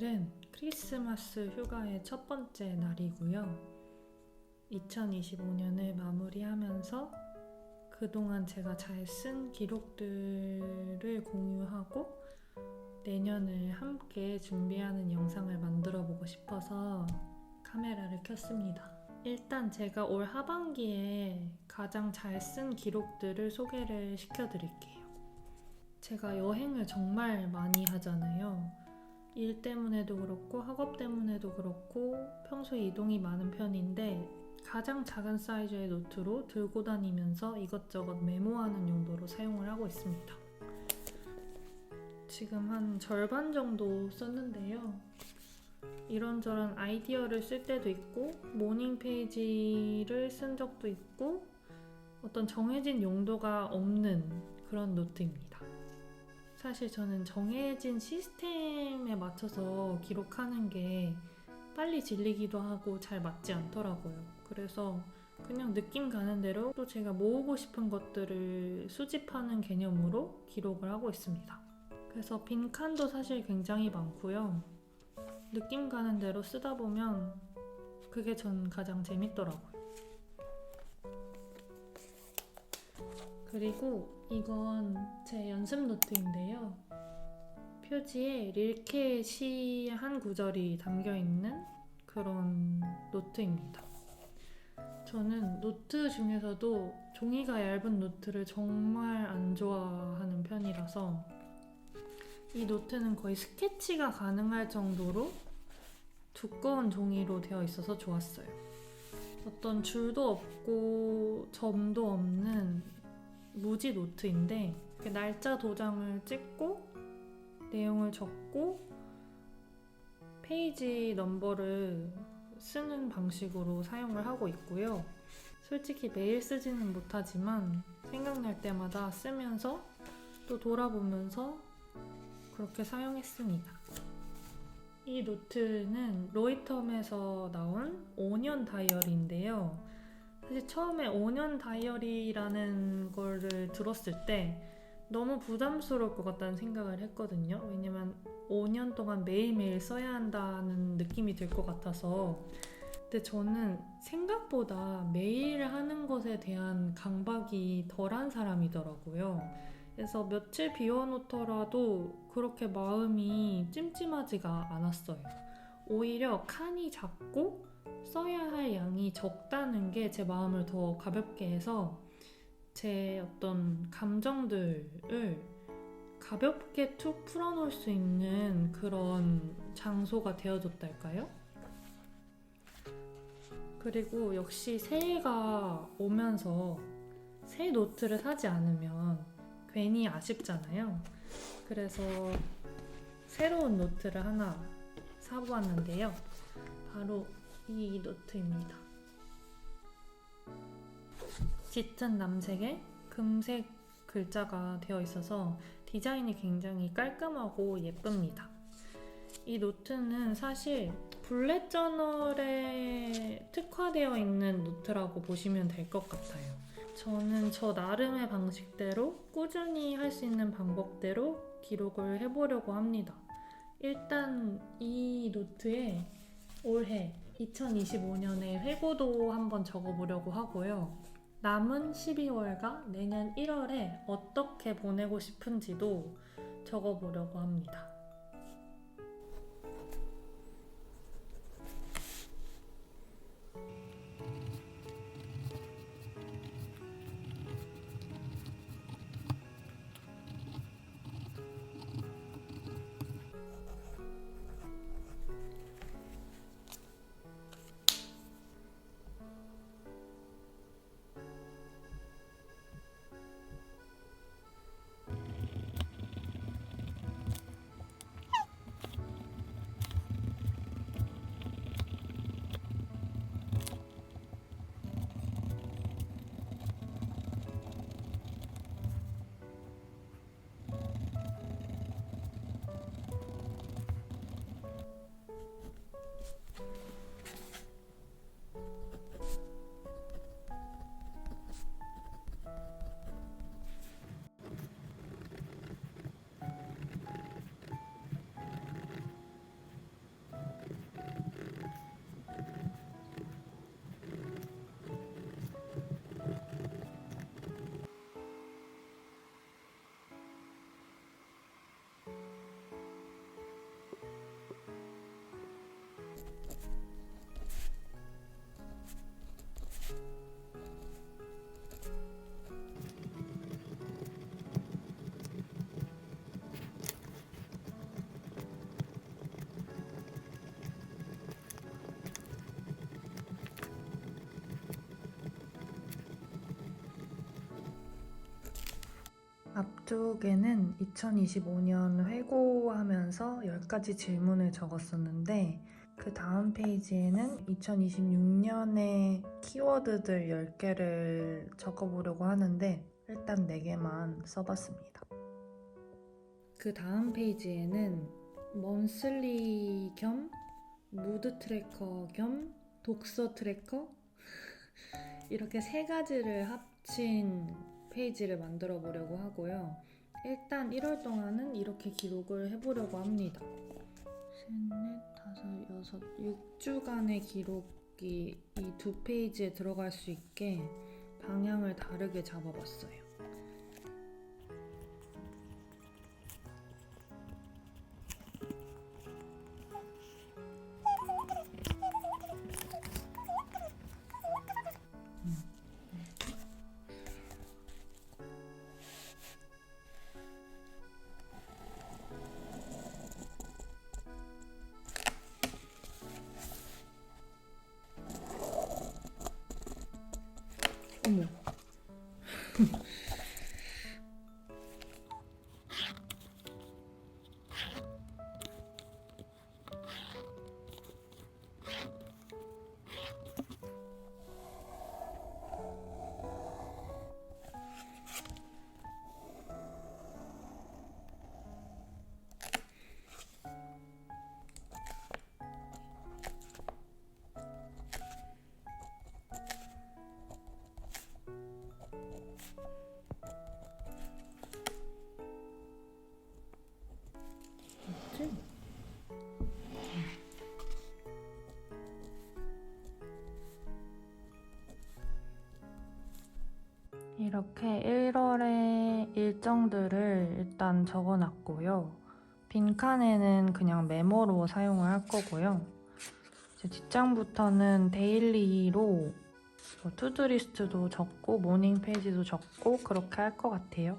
오늘은 크리스마스 휴가의 첫 번째 날이고요. 2025년을 마무리하면서 그동안 제가 잘 쓴 기록들을 공유하고 내년을 함께 준비하는 영상을 만들어 보고 싶어서 카메라를 켰습니다. 일단 제가 올 하반기에 가장 잘 쓴 기록들을 소개를 시켜드릴게요. 제가 여행을 정말 많이 하잖아요. 일 때문에도 그렇고 학업 때문에도 그렇고 평소에 이동이 많은 편인데 가장 작은 사이즈의 노트로 들고 다니면서 이것저것 메모하는 용도로 사용을 하고 있습니다. 지금 한 절반 정도 썼는데요. 이런저런 아이디어를 쓸 때도 있고 모닝 페이지를 쓴 적도 있고 어떤 정해진 용도가 없는 그런 노트입니다. 사실 저는 정해진 시스템에 맞춰서 기록하는 게 빨리 질리기도 하고 잘 맞지 않더라고요. 그래서 그냥 느낌 가는 대로 또 제가 모으고 싶은 것들을 수집하는 개념으로 기록을 하고 있습니다. 그래서 빈칸도 사실 굉장히 많고요. 느낌 가는 대로 쓰다 보면 그게 전 가장 재밌더라고요. 그리고 이건 제 연습 노트인데요. 표지에 릴케 시 한 구절이 담겨 있는 그런 노트입니다. 저는 노트 중에서도 종이가 얇은 노트를 정말 안 좋아하는 편이라서 이 노트는 거의 스케치가 가능할 정도로 두꺼운 종이로 되어 있어서 좋았어요. 어떤 줄도 없고 점도 없는 무지 노트인데 날짜 도장을 찍고 내용을 적고 페이지 넘버를 쓰는 방식으로 사용을 하고 있고요. 솔직히 매일 쓰지는 못하지만 생각날 때마다 쓰면서 또 돌아보면서 그렇게 사용했습니다. 이 노트는 로이텀에서 나온 5년 다이어리인데요. 사실 처음에 5년 다이어리라는 거를 들었을 때 너무 부담스러울 것 같다는 생각을 했거든요. 왜냐면 5년 동안 매일매일 써야 한다는 느낌이 들 것 같아서. 근데 저는 생각보다 매일 하는 것에 대한 강박이 덜한 사람이더라고요. 그래서 며칠 비워놓더라도 그렇게 마음이 찜찜하지가 않았어요. 오히려 칸이 작고 써야 할 양이 적다는 게 제 마음을 더 가볍게 해서 제 어떤 감정들을 가볍게 툭 풀어놓을 수 있는 그런 장소가 되어줬달까요? 그리고 역시 새해가 오면서 새 노트를 사지 않으면 괜히 아쉽잖아요. 그래서 새로운 노트를 하나 사보았는데요. 바로 이 노트입니다. 짙은 남색에 금색 글자가 되어 있어서 디자인이 굉장히 깔끔하고 예쁩니다. 이 노트는 사실 블랙 저널에 특화되어 있는 노트라고 보시면 될 것 같아요. 저는 저 나름의 방식대로 꾸준히 할 수 있는 방법대로 기록을 해보려고 합니다. 일단 이 노트에 올해 2025년에 회고도 한번 적어보려고 하고요. 남은 12월과 내년 1월에 어떻게 보내고 싶은지도 적어보려고 합니다. 이쪽에는 2025년 회고하면서 10가지 질문을 적었었는데 그 다음 페이지에는 2026년의 키워드들 10개를 적어보려고 하는데 일단 4개만 써봤습니다. 그 다음 페이지에는 먼슬리 겸 무드 트래커 겸 독서 트래커 이렇게 세 가지를 합친 페이지를 만들어 보려고 하고요. 일단 1월 동안은 이렇게 기록을 해보려고 합니다. 셋, 넷, 다섯, 여섯, 6주간의 기록이 이 두 페이지에 들어갈 수 있게 방향을 다르게 잡아봤어요. 어 이렇게 1월의 일정들을 일단 적어놨고요. 빈칸에는 그냥 메모로 사용을 할 거고요. 이제 뒷장부터는 데일리로 뭐 투두리스트도 적고 모닝 페이지도 적고 그렇게 할 것 같아요.